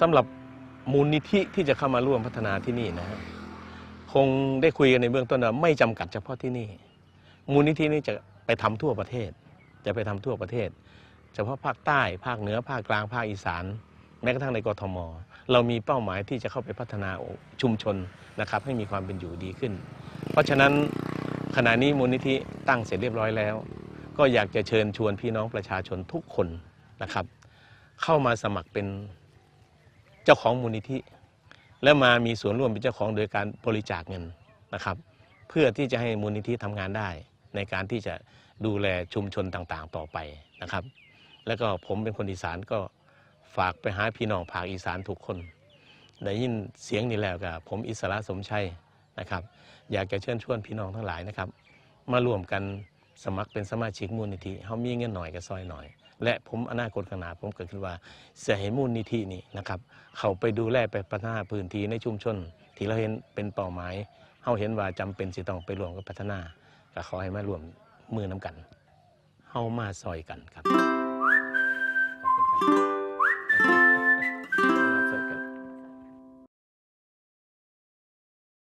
สำหรับมูลนิธิที่จะเข้ามาร่วมพัฒนาที่นี่นะฮะคงได้คุยกันในเบื้องต้นว่าไม่จำกัดเฉพาะที่นี่ มูลนิธินี้จะไปทำทั่วประเทศ จะไปทำทั่วประเทศ เฉพาะภาคใต้ภาคเหนือภาคกลางภาคอีสาน แม้กระทั่งในกทม เรามีเป้าหมายที่จะเข้าไปพัฒนาชุมชนนะครับให้มีความเป็นอยู่ดีขึ้น เพราะฉะนั้นขณะนี้มูลนิธิตั้งเสร็จเรียบร้อยแล้ว ก็อยากจะเชิญชวนพี่น้องประชาชนทุกคนนะครับ เข้ามาสมัครเป็น เจ้าของมูลนิธิ และมามีส่วนร่วมเป็นเจ้าของโดยการบริจาคเงินนะครับ เพื่อที่จะให้มูลนิธิทำงานได้ ในการที่จะดูแลชุมชนต่างๆ ต่อไปนะครับ แล้วก็ผมเป็นคนอีสานก็ฝากไปหาพี่น้องภาคอีสานทุกคนได้ยินเสียงนี้แล้วกับผมอิสระสมชัยนะครับ อยากจะเชิญชวนพี่น้องทั้งหลายนะครับ มารวมกันสมัครเป็นสมาชิกมูลนิธิเขามีเงินหน่อยก็ซอยหน่อย และผมอนาคตขนางหน้าผมก็คิดว่าเสียให้มูลนิธินี่นะครับเขาไปดูแลไปพัฒนาพื้นที่ในชุมชน ที่เราเห็นเป็นเป้าหมายเขาเห็นว่าจำเป็นสิต้องไปรวมกับพัฒนาก็ขอให้มารวมมือน้ำกันเฮามาซอยกันครับ